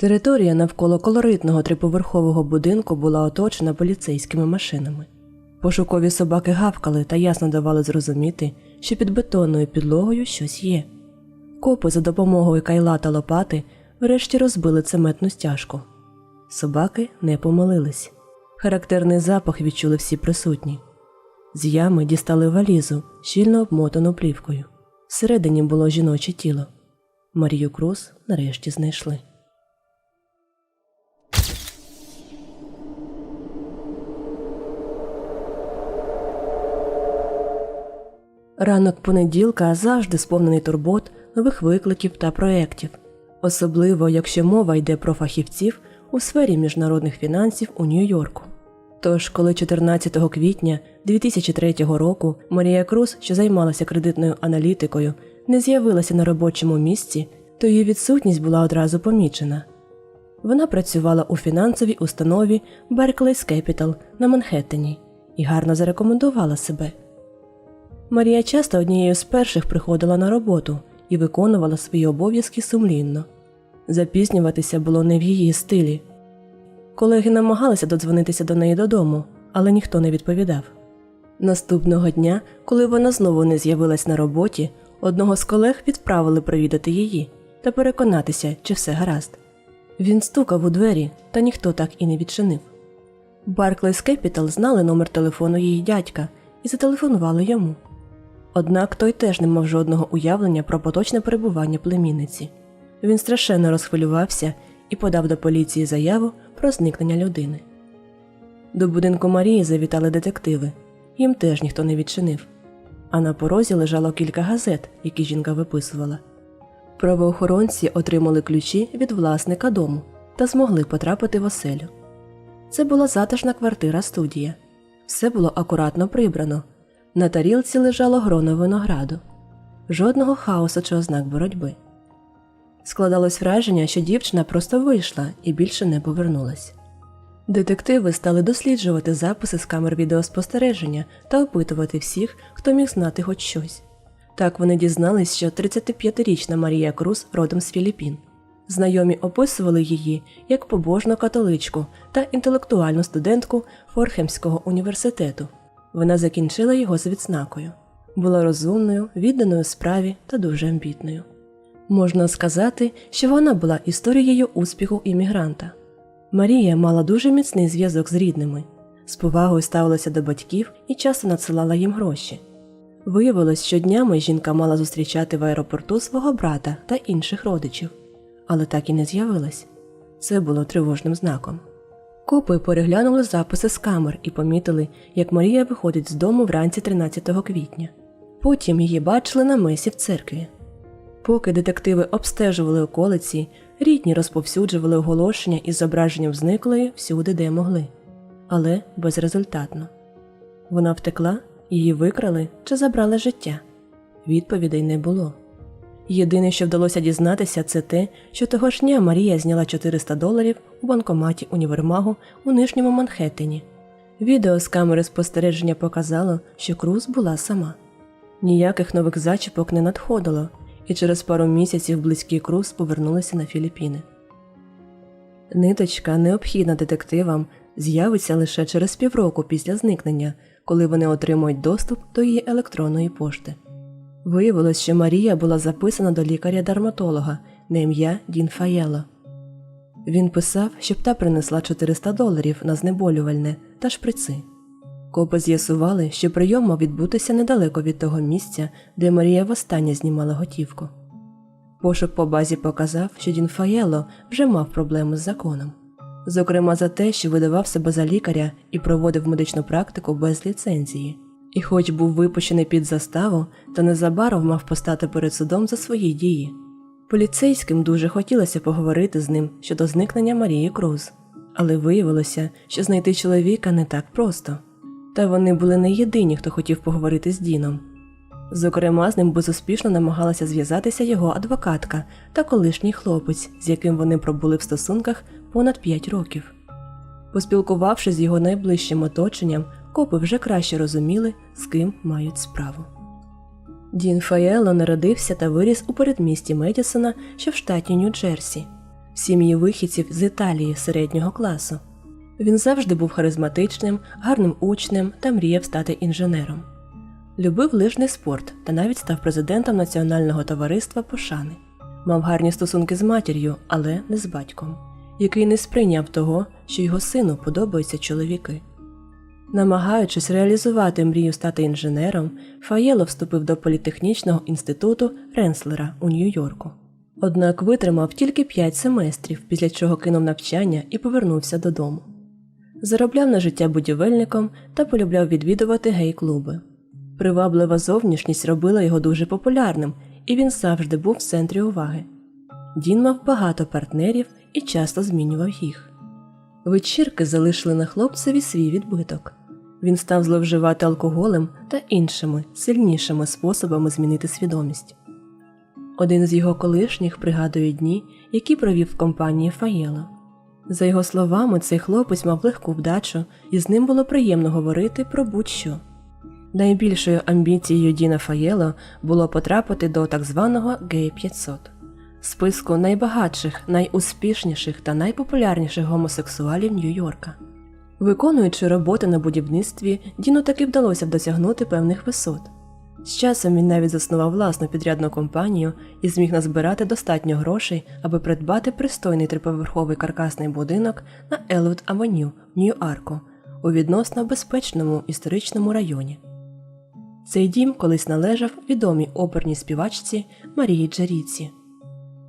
Територія навколо колоритного триповерхового будинку була оточена поліцейськими машинами. Пошукові собаки гавкали та ясно давали зрозуміти, що під бетонною підлогою щось є. Копи за допомогою кайла та лопати врешті розбили цементну стяжку. Собаки не помилились. Характерний запах відчули всі присутні. З ями дістали валізу, щільно обмотану плівкою. Всередині було жіноче тіло. Марію Круз нарешті знайшли. Ранок понеділка завжди сповнений турбот, нових викликів та проєктів, особливо якщо мова йде про фахівців у сфері міжнародних фінансів у Нью-Йорку. Тож, коли 14 квітня 2003 року Марія Круз, що займалася кредитною аналітикою, не з'явилася на робочому місці, то її відсутність була одразу помічена. Вона працювала у фінансовій установі Barclays Capital на Манхеттені і гарно зарекомендувала себе. Марія часто однією з перших приходила на роботу і виконувала свої обов'язки сумлінно. Запізнюватися було не в її стилі. Колеги намагалися додзвонитися до неї додому, але ніхто не відповідав. Наступного дня, коли вона знову не з'явилась на роботі, одного з колег відправили провідати її та переконатися, чи все гаразд. Він стукав у двері, та ніхто так і не відчинив. Barclays Capital знали номер телефону її дядька і зателефонували йому. Однак той теж не мав жодного уявлення про поточне перебування племінниці. Він страшенно розхвилювався і подав до поліції заяву про зникнення людини. До будинку Марії завітали детективи, їм теж ніхто не відчинив. А на порозі лежало кілька газет, які жінка виписувала. Правоохоронці отримали ключі від власника дому та змогли потрапити в оселю. Це була затишна квартира студія. Все було акуратно прибрано. На тарілці лежало гроно винограду, жодного хаосу чи ознак боротьби. Складалось враження, що дівчина просто вийшла і більше не повернулась. Детективи стали досліджувати записи з камер відеоспостереження та опитувати всіх, хто міг знати хоч щось. Так вони дізнались, що 35-річна Марія Круз родом з Філіппін. Знайомі описували її як побожну католичку та інтелектуальну студентку Форхемського університету. Вона закінчила його з відзнакою. Була розумною, відданою справі та дуже амбітною. Можна сказати, що вона була історією успіху іммігранта. Марія мала дуже міцний зв'язок з рідними, з повагою ставилася до батьків і часто надсилала їм гроші. Виявилось, що днями жінка мала зустрічати в аеропорту свого брата та інших родичів, але так і не з'явилась. Це було тривожним знаком. Копи переглянули записи з камер і помітили, як Марія виходить з дому вранці 13 квітня. Потім її бачили на месі в церкві. Поки детективи обстежували околиці, рідні розповсюджували оголошення із зображенням зниклої всюди, де могли, але безрезультатно. Вона втекла, її викрали чи забрали життя. Відповідей не було. Єдине, що вдалося дізнатися, це те, що того ж дня Марія зняла 400 доларів у банкоматі універмагу у нижньому Манхеттені. Відео з камери спостереження показало, що Круз була сама. Ніяких нових зачіпок не надходило, і через пару місяців близькі Круз повернулися на Філіппіни. Ниточка, необхідна детективам, з'явиться лише через півроку після зникнення, коли вони отримують доступ до її електронної пошти. Виявилось, що Марія була записана до лікаря-дерматолога на ім'я Дін Фаєло. Він писав, щоб та принесла 400 доларів на знеболювальне та шприци. Копи з'ясували, що прийом мав відбутися недалеко від того місця, де Марія востаннє знімала готівку. Пошук по базі показав, що Дін Фаєло вже мав проблеми з законом, зокрема за те, що видавав себе за лікаря і проводив медичну практику без ліцензії. І, хоч був випущений під заставу, та незабаром мав постати перед судом за свої дії. Поліцейським дуже хотілося поговорити з ним щодо зникнення Марії Круз, але виявилося, що знайти чоловіка не так просто. Та вони були не єдині, хто хотів поговорити з Діном. Зокрема, з ним безуспішно намагалася зв'язатися його адвокатка та колишній хлопець, з яким вони пробули в стосунках понад 5 років. Поспілкувавшись з його найближчим оточенням, копи вже краще розуміли, з ким мають справу. Дін Фаєло народився та виріс у передмісті Медісона, що в штаті Нью-Джерсі. в сім'ї вихідців з Італії середнього класу. Він завжди був харизматичним, гарним учнем та мріяв стати інженером. Любив лижний спорт та навіть став президентом Національного товариства Пошани. Мав гарні стосунки з матір'ю, але не з батьком, який не сприйняв того, що його сину подобаються чоловіки. Намагаючись реалізувати мрію стати інженером, Фаєло вступив до політехнічного інституту Ренслера у Нью-Йорку. Однак витримав тільки 5 семестрів, після чого кинув навчання і повернувся додому. Заробляв на життя будівельником та полюбляв відвідувати гей-клуби. Приваблива зовнішність робила його дуже популярним, і він завжди був в центрі уваги. Дін мав багато партнерів і часто змінював їх. Вечірки залишили на хлопцеві свій відбиток. Він став зловживати алкоголем та іншими сильнішими способами змінити свідомість. Один з його колишніх пригадує дні, які провів в компанії Фаєла. За його словами, цей хлопець мав легку вдачу, і з ним було приємно говорити про будь-що. Найбільшою амбіцією Діна Фаєла було потрапити до так званого Гей 500 списку найбагатших, найуспішніших та найпопулярніших гомосексуалів Нью-Йорка. Виконуючи роботи на будівництві, Діну таки вдалося досягнути певних висот. З часом він навіть заснував власну підрядну компанію і зміг назбирати достатньо грошей, аби придбати пристойний триповерховий каркасний будинок на Елвуд Авеню в Нью-Арку у відносно безпечному історичному районі. Цей дім колись належав відомій оперній співачці Марії Джаріці.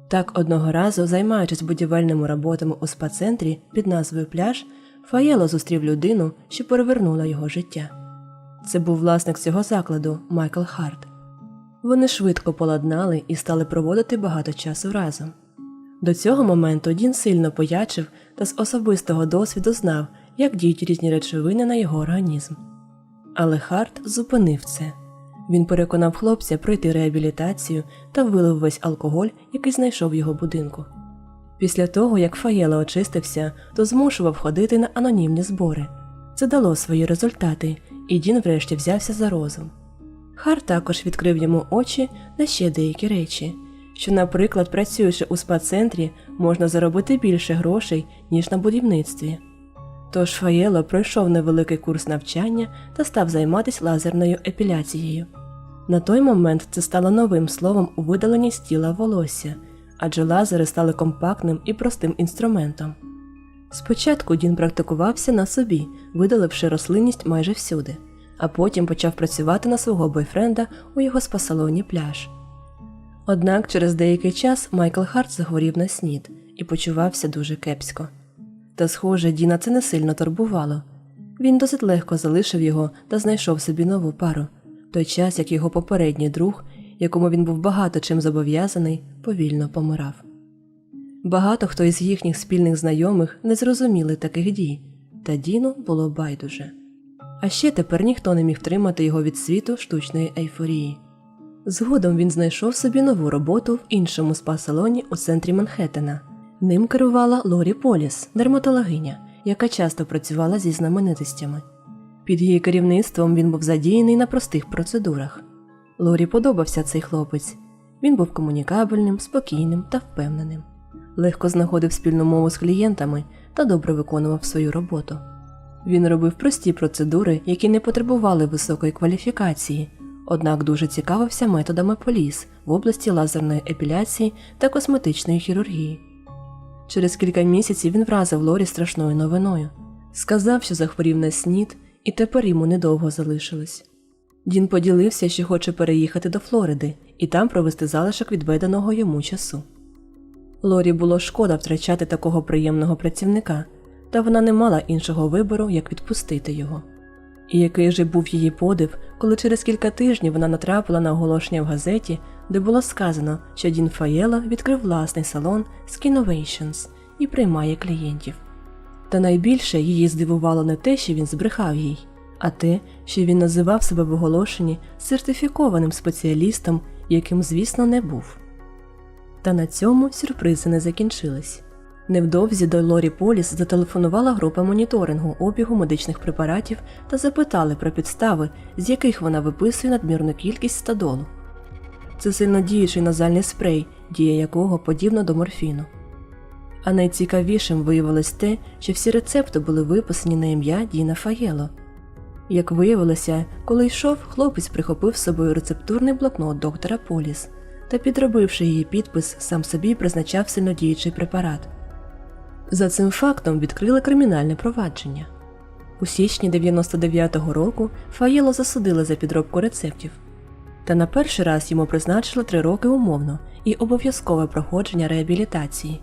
Так одного разу, займаючись будівельними роботами у спа-центрі під назвою Пляж, Фаєло зустрів людину, що перевернула його життя. Це був власник цього закладу Майкл Харт. Вони швидко поладнали і стали проводити багато часу разом. До цього моменту Дін сильно поячив та з особистого досвіду знав, як діють різні речовини на його організм. Але Харт зупинив це. Він переконав хлопця пройти реабілітацію та вилив весь алкоголь, який знайшов в його будинку. Після того, як Фаєла очистився, то змушував ходити на анонімні збори. Це дало свої результати, і Дін врешті взявся за розум. Хар також відкрив йому очі на ще деякі речі, що, наприклад, працюючи у спа-центрі, можна заробити більше грошей, ніж на будівництві. Тож Фаєло пройшов невеликий курс навчання та став займатися лазерною епіляцією. На той момент це стало новим словом у видаленні з тіла волосся, адже лазери стали компактним і простим інструментом. Спочатку Дін практикувався на собі, видаливши рослинність майже всюди, а потім почав працювати на свого бойфренда у його спа-салоні пляж. Однак через деякий час Майкл Харт захворів на снід і почувався дуже кепсько. Та, схоже, Діна це не сильно турбувало. Він досить легко залишив його та знайшов собі нову пару, в той час як його попередній друг, якому він був багато чим зобов'язаний, повільно помирав. Багато хто із їхніх спільних знайомих не зрозуміли таких дій, та Діну було байдуже. А ще тепер ніхто не міг тримати його від світу штучної ейфорії. Згодом він знайшов собі нову роботу в іншому спа-салоні у центрі Манхеттена. Ним керувала Лорі Поліс, дерматологиня, яка часто працювала зі знаменитостями. Під її керівництвом він був задіяний на простих процедурах. Лорі подобався цей хлопець. Він був комунікабельним, спокійним та впевненим, легко знаходив спільну мову з клієнтами та добре виконував свою роботу. Він робив прості процедури, які не потребували високої кваліфікації, однак дуже цікавився методами поліс в області лазерної епіляції та косметичної хірургії. Через кілька місяців він вразив Лорі страшною новиною. Сказав, що захворів на снід, і тепер йому недовго залишилось. Дін поділився, що хоче переїхати до Флориди і там провести залишок відведеного йому часу. Лорі було шкода втрачати такого приємного працівника, та вона не мала іншого вибору, як відпустити його. І який же був її подив, коли через кілька тижнів вона натрапила на оголошення в газеті, де було сказано, що Дін Фаєла відкрив власний салон Skinovations і приймає клієнтів. Та найбільше її здивувало не те, що він збрехав їй, а те, що він називав себе в оголошенні сертифікованим спеціалістом, яким, звісно, не був. Та на цьому сюрпризи не закінчились. Невдовзі до Лорі Поліс зателефонувала група моніторингу обігу медичних препаратів та запитали про підстави, з яких вона виписує надмірну кількість стадолу. Це сильнодіючий назальний спрей, дія якого подібна до морфіну. А найцікавішим виявилось те, що всі рецепти були виписані на ім'я Діна Фаєло. Як виявилося, коли йшов, хлопець прихопив з собою рецептурний блокнот доктора Поліс та, підробивши її підпис, сам собі призначав сильнодіючий препарат. За цим фактом відкрили кримінальне провадження. У січні 99-го року Фаєло засудили за підробку рецептів. Та на перший раз йому призначили три роки умовно і обов'язкове проходження реабілітації.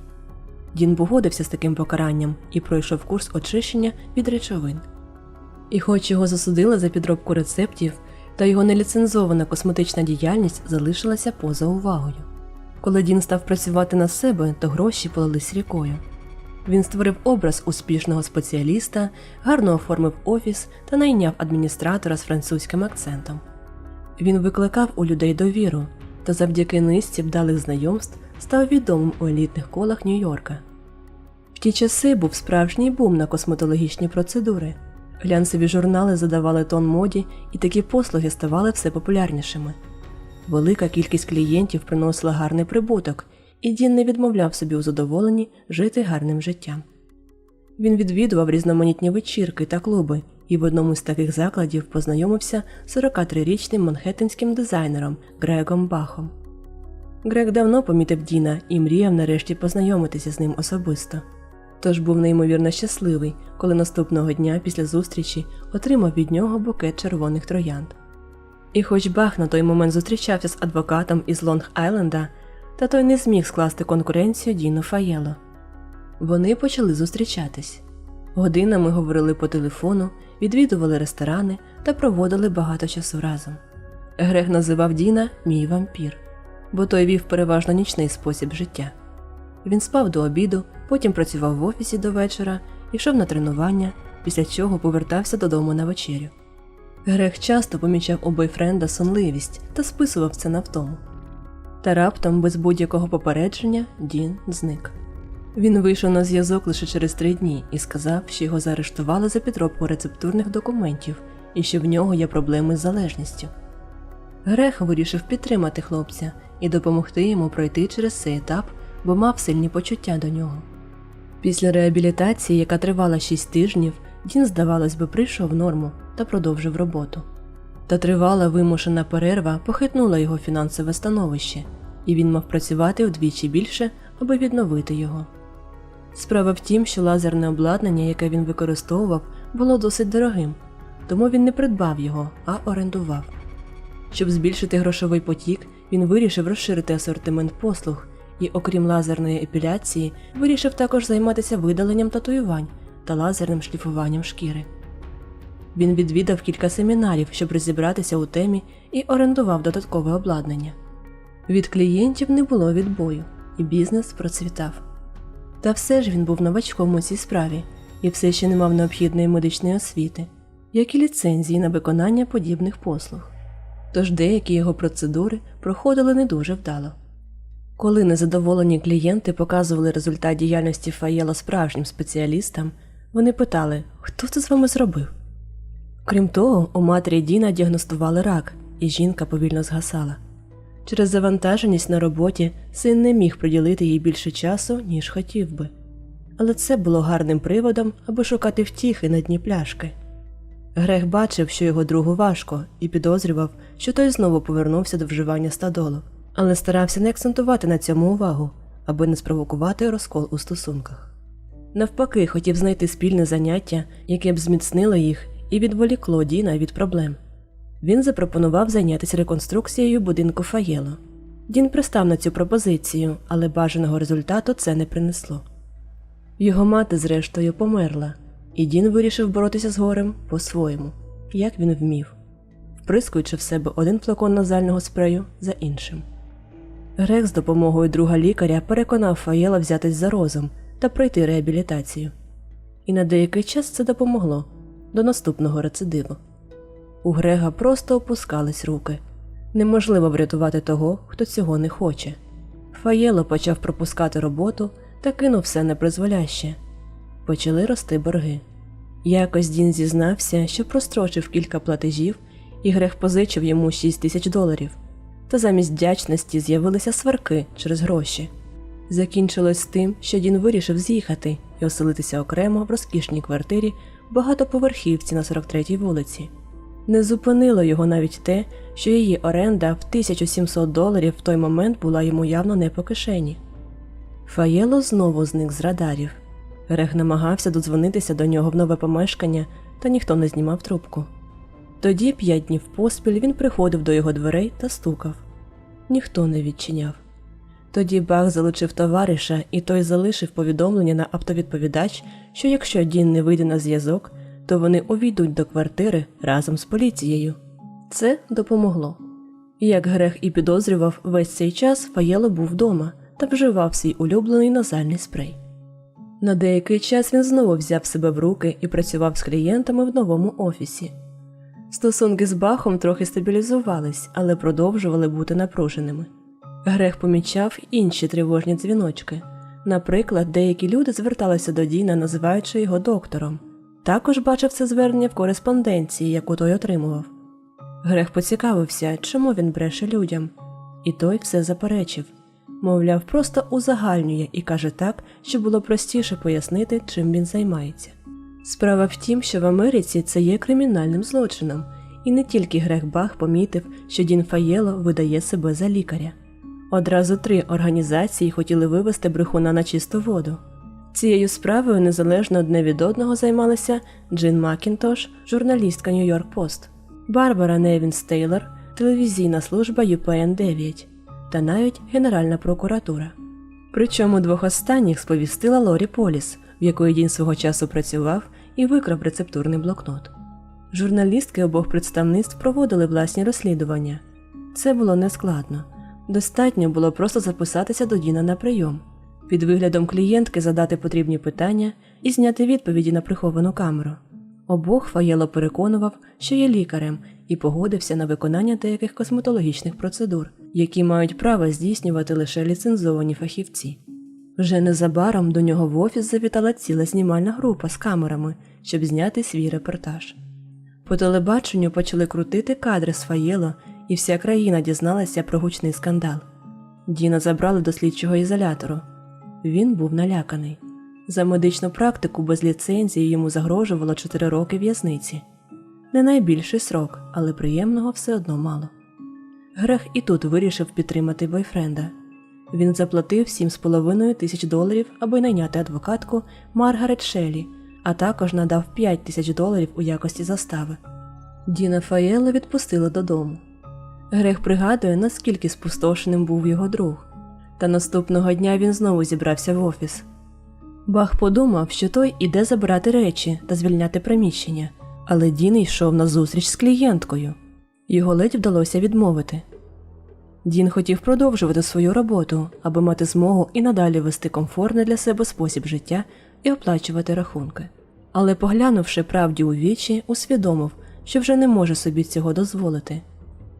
Дін погодився з таким покаранням і пройшов курс очищення від речовин. І хоч його засудили за підробку рецептів, та його неліцензована косметична діяльність залишилася поза увагою. Коли Дін став працювати на себе, то гроші полились рікою. Він створив образ успішного спеціаліста, гарно оформив офіс та найняв адміністратора з французьким акцентом. Він викликав у людей довіру та завдяки низці вдалих знайомств став відомим у елітних колах Нью-Йорка. В ті часи був справжній бум на косметологічні процедури. Глянцеві журнали задавали тон моді, і такі послуги ставали все популярнішими. Велика кількість клієнтів приносила гарний прибуток, і Дін не відмовляв собі у задоволенні жити гарним життям. Він відвідував різноманітні вечірки та клуби і в одному з таких закладів познайомився з 43-річним манхеттенським дизайнером Грегом Бахом. Грег давно помітив Діна і мріяв нарешті познайомитися з ним особисто. Тож був неймовірно щасливий, коли наступного дня після зустрічі отримав від нього букет червоних троянд. І хоч Бах на той момент зустрічався з адвокатом із Лонг-Айленда, та той не зміг скласти конкуренцію Діну Фаєло. Вони почали зустрічатись. Годинами говорили по телефону, відвідували ресторани та проводили багато часу разом. Грег називав Діна мій вампір, бо той вів переважно нічний спосіб життя. Він спав до обіду, потім працював в офісі до вечора, йшов на тренування, після чого повертався додому на вечерю. Грег часто помічав у бойфренда сонливість та списував це на втому. Та раптом, без будь-якого попередження, Дін зник. Він вийшов на зв'язок лише через три дні і сказав, що його заарештували за підробку рецептурних документів і що в нього є проблеми з залежністю. Грех вирішив підтримати хлопця і допомогти йому пройти через цей етап, бо мав сильні почуття до нього. Після реабілітації, яка тривала 6 тижнів, Дін, здавалось би, прийшов в норму та продовжив роботу. Та тривала вимушена перерва похитнула його фінансове становище, і він мав працювати вдвічі більше, аби відновити його. Справа в тім, що лазерне обладнання, яке він використовував, було досить дорогим, тому він не придбав його, а орендував. Щоб збільшити грошовий потік, він вирішив розширити асортимент послуг і, окрім лазерної епіляції, вирішив також займатися видаленням татуювань та лазерним шліфуванням шкіри. Він відвідав кілька семінарів, щоб розібратися у темі, і орендував додаткове обладнання. Від клієнтів не було відбою, і бізнес процвітав. Та все ж він був новачком у цій справі і все ще не мав необхідної медичної освіти, як і ліцензії на виконання подібних послуг. Тож деякі його процедури проходили не дуже вдало. Коли незадоволені клієнти показували результат діяльності Фаєла справжнім спеціалістам, вони питали, хто це з вами зробив. Крім того, у матері Діна діагностували рак, і жінка повільно згасала. Через завантаженість на роботі син не міг приділити їй більше часу, ніж хотів би. Але це було гарним приводом, аби шукати втіхи на дні пляшки. Грег бачив, що його другу важко, і підозрював, що той знову повернувся до вживання стадолу, але старався не акцентувати на цьому увагу, аби не спровокувати розкол у стосунках. Навпаки, хотів знайти спільне заняття, яке б зміцнило їх і відволікло Діна від проблем. Він запропонував зайнятися реконструкцією будинку Фаєло. Дін пристав на цю пропозицію, але бажаного результату це не принесло. Його мати, зрештою, померла, і Дін вирішив боротися з горем по-своєму, як він вмів, вприскуючи в себе один флакон назального спрею за іншим. Грег з допомогою друга лікаря переконав Фаєла взятись за розум та пройти реабілітацію. І на деякий час це допомогло до наступного рецидиву. У Грега просто опускались руки. Неможливо врятувати того, хто цього не хоче. Фаєло почав пропускати роботу та кинув все непризволяще. Почали рости борги. Якось Дін зізнався, що прострочив кілька платежів, і Грег позичив йому 6 тисяч доларів. Та замість вдячності з'явилися сварки через гроші. Закінчилось тим, що Дін вирішив з'їхати і оселитися окремо в розкішній квартирі в багатоповерхівці на 43-й вулиці. Не зупинило його навіть те, що її оренда в 1700 доларів в той момент була йому явно не по кишені. Фаєло знову зник з радарів. Грег намагався додзвонитися до нього в нове помешкання, та ніхто не знімав трубку. Тоді п'ять днів поспіль він приходив до його дверей та стукав. Ніхто не відчиняв. Тоді Бах залучив товариша, і той залишив повідомлення на автовідповідач, що якщо Дін не вийде на зв'язок, то вони увійдуть до квартири разом з поліцією. Це допомогло. Як Грег і підозрював, весь цей час Фаєло був вдома та вживав свій улюблений назальний спрей. На деякий час він знову взяв себе в руки і працював з клієнтами в новому офісі. Стосунки з Бахом трохи стабілізувались, але продовжували бути напруженими. Грег помічав інші тривожні дзвіночки. Наприклад, деякі люди зверталися до Діна, називаючи його доктором. Також бачив це звернення в кореспонденції, яку той отримував. Грег поцікавився, чому він бреше людям, і той все заперечив. Мовляв, просто узагальнює і каже так, щоб було простіше пояснити, чим він займається. Справа в тім, що в Америці це є кримінальним злочином, і не тільки Грег Бах помітив, що Дін Фаєло видає себе за лікаря. Одразу три організації хотіли вивести брехуна на чисту воду. Цією справою незалежно одне від одного займалися Джин Макінтош, журналістка Нью-Йорк Пост, Барбара Невінс Тейлор, телевізійна служба UPN 9 та навіть Генеральна прокуратура. Причому двох останніх сповістила Лорі Поліс, в якої Дін свого часу працював і викрав рецептурний блокнот. Журналістки обох представництв проводили власні розслідування. Це було нескладно. Достатньо було просто записатися до Діна на прийом, під виглядом клієнтки задати потрібні питання і зняти відповіді на приховану камеру. Обох Фаєло переконував, що є лікарем, і погодився на виконання деяких косметологічних процедур, які мають право здійснювати лише ліцензовані фахівці. Вже незабаром до нього в офіс завітала ціла знімальна група з камерами, щоб зняти свій репортаж. По телебаченню почали крутити кадри з Фаєло, і вся країна дізналася про гучний скандал. Діна забрали до слідчого ізолятору. Він був наляканий. За медичну практику без ліцензії йому загрожувало 4 роки в'язниці. Не найбільший срок, але приємного все одно мало. Грех і тут вирішив підтримати бойфренда. Він заплатив 7,5 тисяч доларів, аби найняти адвокатку Маргарет Шелі, а також надав 5 тисяч доларів у якості застави. Діна Фаєла відпустили додому. Грех пригадує, наскільки спустошеним був його друг. Та наступного дня він знову зібрався в офіс. Бах подумав, що той іде забирати речі та звільняти приміщення, але Дін йшов на зустріч з клієнткою. Його ледь вдалося відмовити. Дін хотів продовжувати свою роботу, аби мати змогу і надалі вести комфортний для себе спосіб життя і оплачувати рахунки. Але, поглянувши правді у вічі, усвідомив, що вже не може собі цього дозволити.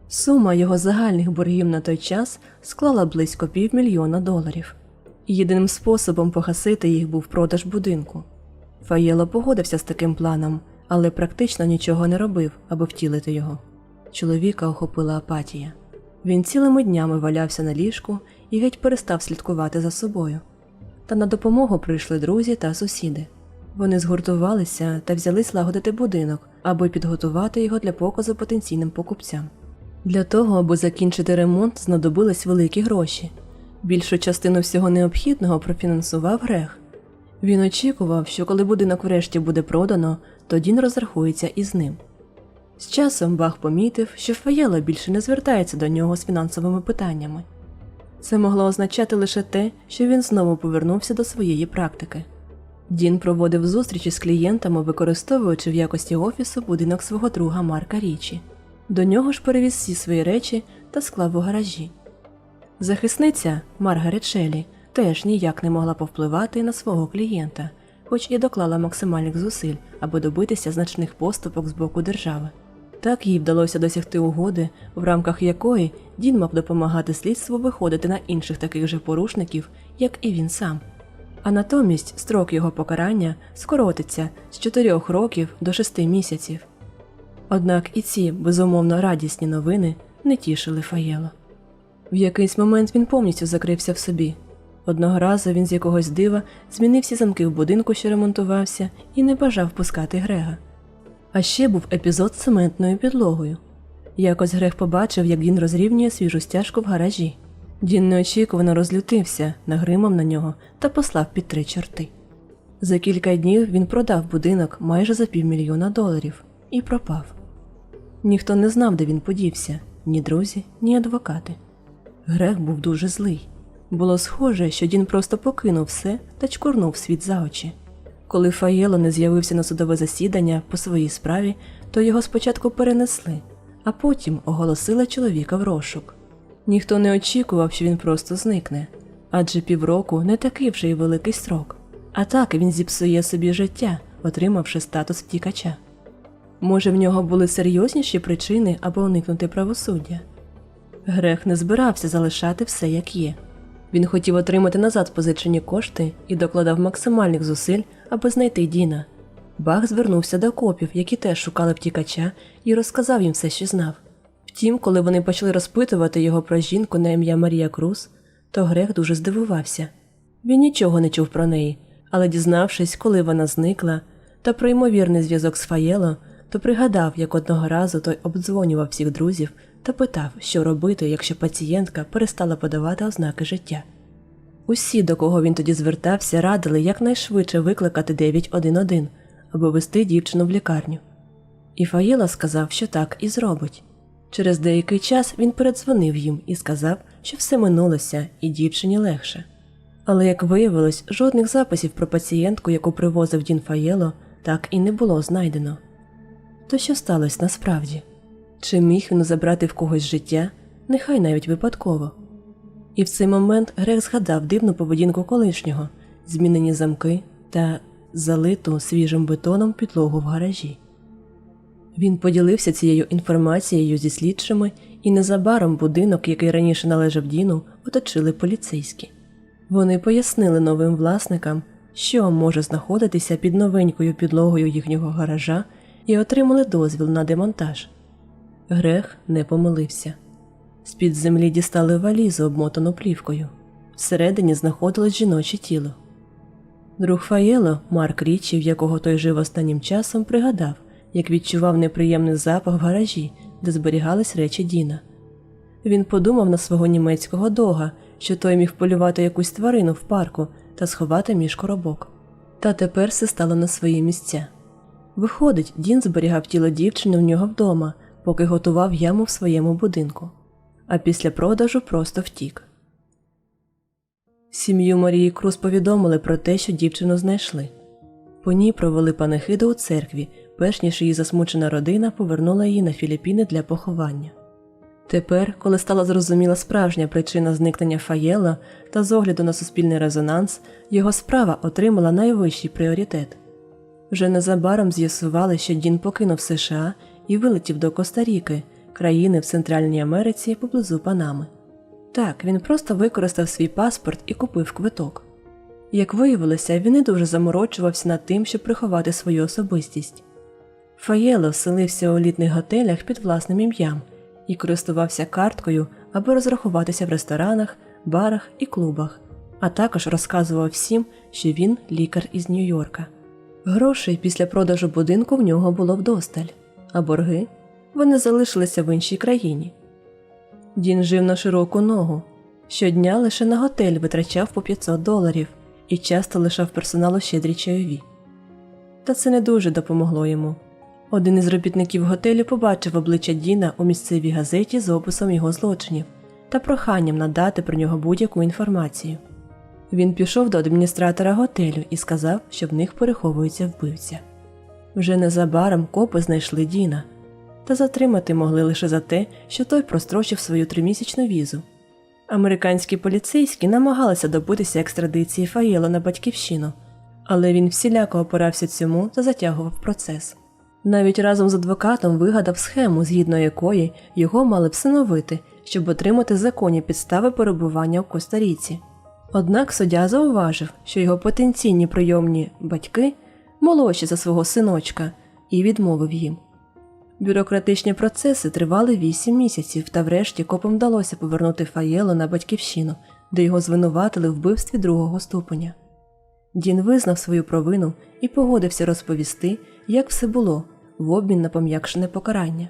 Сума його загальних боргів на той час склала близько півмільйона доларів. Єдиним способом погасити їх був продаж будинку. Фаєло погодився з таким планом, але практично нічого не робив, аби втілити його. Чоловіка охопила апатія. Він цілими днями валявся на ліжку і геть перестав слідкувати за собою. Та на допомогу прийшли друзі та сусіди. Вони згуртувалися та взялись лагодити будинок, аби підготувати його для показу потенційним покупцям. Для того, аби закінчити ремонт, знадобились великі гроші. Більшу частину всього необхідного профінансував Грег. Він очікував, що коли будинок врешті буде продано, то Дін розрахується із ним. З часом Бах помітив, що Фаєла більше не звертається до нього з фінансовими питаннями. Це могло означати лише те, що він знову повернувся до своєї практики. Дін проводив зустрічі з клієнтами, використовуючи в якості офісу будинок свого друга Марка Річі. До нього ж перевіз всі свої речі та склав у гаражі. Захисниця Маргарет Шелі теж ніяк не могла повпливати на свого клієнта, хоч і доклала максимальних зусиль, аби добитися значних поступок з боку держави. Так їй вдалося досягти угоди, в рамках якої Дін мав допомагати слідству виходити на інших таких же порушників, як і він сам. А натомість строк його покарання скоротиться з 4 років до 6 місяців. Однак і ці безумовно радісні новини не тішили Фаєло. В якийсь момент він повністю закрився в собі. Одного разу він з якогось дива змінив всі замки в будинку, що ремонтувався, і не бажав пускати Грега. А ще був епізод з цементною підлогою. Якось Грег побачив, як Дін розрівнює свіжу стяжку в гаражі. Дін неочікувано розлютився, нагримав на нього та послав під три чорти. За кілька днів він продав будинок майже за півмільйона доларів і пропав. Ніхто не знав, де він подівся ні друзі, ні адвокати. Грег був дуже злий. Було схоже, що Дін просто покинув все та чкурнув світ за очі. Коли Фаєло не з'явився на судове засідання по своїй справі, то його спочатку перенесли, а потім оголосили чоловіка в розшук. Ніхто не очікував, що він просто зникне, адже півроку не такий вже й великий строк. А так він зіпсує собі життя, отримавши статус втікача. Може, в нього були серйозніші причини, аби уникнути правосуддя. Грех не збирався залишати все як є. Він хотів отримати назад позичені кошти і докладав максимальних зусиль, аби знайти Діна. Бах звернувся до копів, які теж шукали втікача, і розказав їм все, що знав. Втім, коли вони почали розпитувати його про жінку на ім'я Марія Круз, то Грех дуже здивувався. Він нічого не чув про неї, але дізнавшись, коли вона зникла, та про ймовірний зв'язок з Фаєло, то пригадав, як одного разу той обдзвонював всіх друзів та питав, що робити, якщо пацієнтка перестала подавати ознаки життя. Усі, до кого він тоді звертався, радили якнайшвидше викликати 911, аби вести дівчину в лікарню. І Фаєла сказав, що так і зробить. Через деякий час він передзвонив їм і сказав, що все минулося і дівчині легше. Але, як виявилось, жодних записів про пацієнтку, яку привозив Дін Фаєло, так і не було знайдено. То що сталося насправді? Чи міг він забрати в когось життя, нехай навіть випадково? І в цей момент Грег згадав дивну поведінку колишнього, змінені замки та залиту свіжим бетоном підлогу в гаражі. Він поділився цією інформацією зі слідчими, і незабаром будинок, який раніше належав Діну, оточили поліцейські. Вони пояснили новим власникам, що може знаходитися під новенькою підлогою їхнього гаража, і отримали дозвіл на демонтаж. Грех не помилився. З-під землі дістали валізу, обмотану плівкою. Всередині знаходилось жіноче тіло. Друг Фаєло, Марк Річі, в якого той жив останнім часом, пригадав, як відчував неприємний запах в гаражі, де зберігались речі Діна. Він подумав на свого німецького дога, що той міг полювати якусь тварину в парку та сховати між коробок. Та тепер все стало на свої місця. Виходить, Дін зберігав тіло дівчини в нього вдома, поки готував яму в своєму будинку, а після продажу просто втік. Сім'ю Марії Круз повідомили про те, що дівчину знайшли. По ній провели панихиду у церкві, перш ніж її засмучена родина повернула її на Філіппіни для поховання. Тепер, коли стала зрозуміла справжня причина зникнення Фаєла та з огляду на суспільний резонанс, його справа отримала найвищий пріоритет. Вже незабаром з'ясували, що Дін покинув США і вилетів до Коста-Ріки, країни в Центральній Америці поблизу Панами. Так, він просто використав свій паспорт і купив квиток. Як виявилося, він не дуже заморочувався над тим, щоб приховати свою особистість. Фаєло вселився у елітних готелях під власним ім'ям і користувався карткою, аби розрахуватися в ресторанах, барах і клубах, а також розказував всім, що він лікар із Нью-Йорка. Грошей після продажу будинку в нього було вдосталь, а борги вони залишилися в іншій країні. Дін жив на широку ногу. Щодня лише на готель витрачав по 500 доларів і часто лишав персоналу щедрі чайові. Та це не дуже допомогло йому. Один із робітників готелю побачив обличчя Діна у місцевій газеті з описом його злочинів та проханням надати про нього будь-яку інформацію. Він пішов до адміністратора готелю і сказав, що в них переховується вбивця. Вже незабаром копи знайшли Діна, та затримати могли лише за те, що той прострочив свою тримісячну візу. Американські поліцейські намагалися добитися екстрадиції Фаєло на батьківщину, але він всіляко опирався цьому та затягував процес. Навіть разом з адвокатом вигадав схему, згідно якої його мали всиновити, щоб отримати законні підстави перебування у Коста-Ріці. Однак суддя зауважив, що його потенційні прийомні батьки молодші за свого синочка, і відмовив їм. Бюрократичні процеси тривали 8 місяців, та врешті копам вдалося повернути Фаєло на батьківщину, де його звинуватили в вбивстві другого ступеня. Дін визнав свою провину і погодився розповісти, як все було, в обмін на пом'якшене покарання.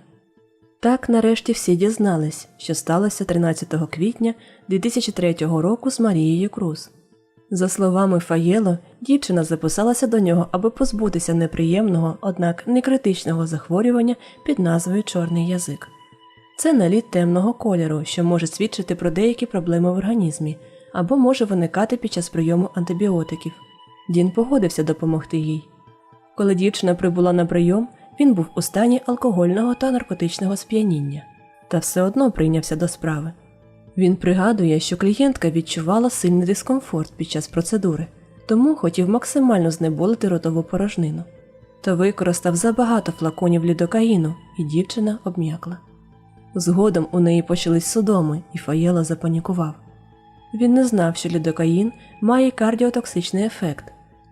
Так нарешті всі дізнались, що сталося 13 квітня 2003 року з Марією Круз. За словами Фаєло, дівчина записалася до нього, аби позбутися неприємного, однак не критичного захворювання під назвою Чорний язик. Це наліт темного кольору, що може свідчити про деякі проблеми в організмі або може виникати під час прийому антибіотиків. Дін погодився допомогти їй. Коли дівчина прибула на прийом, він був у стані алкогольного та наркотичного сп'яніння, та все одно прийнявся до справи. Він пригадує, що клієнтка відчувала сильний дискомфорт під час процедури, тому хотів максимально знеболити ротову порожнину. Та використав забагато флаконів лідокаїну, і дівчина обм'якла. Згодом у неї почались судоми, і Фаєла запанікував. Він не знав, що лідокаїн має кардіотоксичний ефект,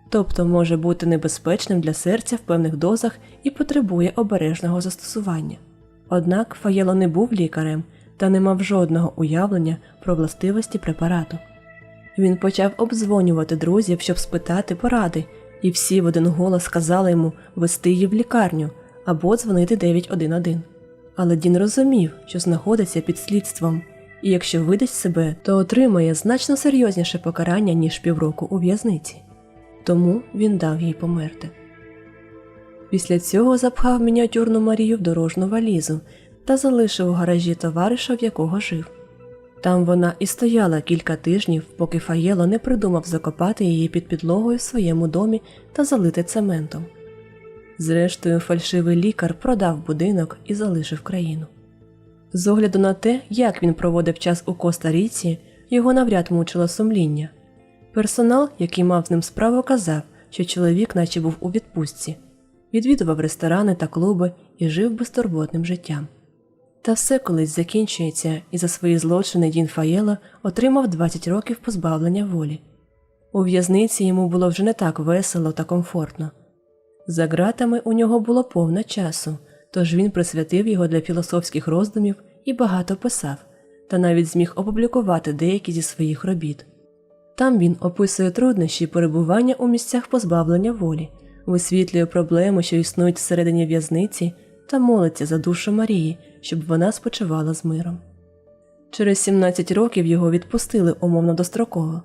тобто може бути небезпечним для серця в певних дозах і потребує обережного застосування. Однак Фаєло не був лікарем та не мав жодного уявлення про властивості препарату. Він почав обдзвонювати друзів, щоб спитати поради, і всі в один голос сказали йому вести її в лікарню або дзвонити 911. Але Дін розумів, що знаходиться під слідством, і якщо видасть себе, то отримає значно серйозніше покарання, ніж півроку у в'язниці. Тому він дав їй померти. Після цього запхав мініатюрну Марію в дорожну валізу та залишив у гаражі товариша, в якого жив. Там вона і стояла кілька тижнів, поки Фаєло не придумав закопати її під підлогою в своєму домі та залити цементом. Зрештою, фальшивий лікар продав будинок і залишив країну. З огляду на те, як він проводив час у Коста-Ріці, його навряд мучило сумління. Персонал, який мав з ним справу, казав, що чоловік наче був у відпустці, відвідував ресторани та клуби і жив безтурботним життям. Та все колись закінчується, і за свої злочини Дін Фаєло отримав 20 років позбавлення волі. У в'язниці йому було вже не так весело та комфортно. За ґратами у нього було повно часу, тож він присвятив його для філософських роздумів і багато писав, та навіть зміг опублікувати деякі зі своїх робіт. Там він описує труднощі перебування у місцях позбавлення волі, висвітлює проблеми, що існують всередині в'язниці, та молиться за душу Марії, щоб вона спочивала з миром. Через 17 років його відпустили умовно достроково.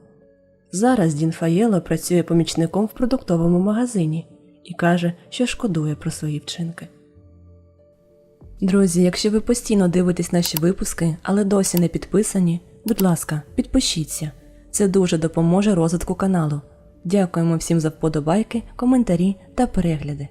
Зараз Дін Фаєло працює помічником в продуктовому магазині і каже, що шкодує про свої вчинки. Друзі, якщо ви постійно дивитесь наші випуски, але досі не підписані, будь ласка, підпишіться. Це дуже допоможе розвитку каналу. Дякуємо всім за вподобайки, коментарі та перегляди.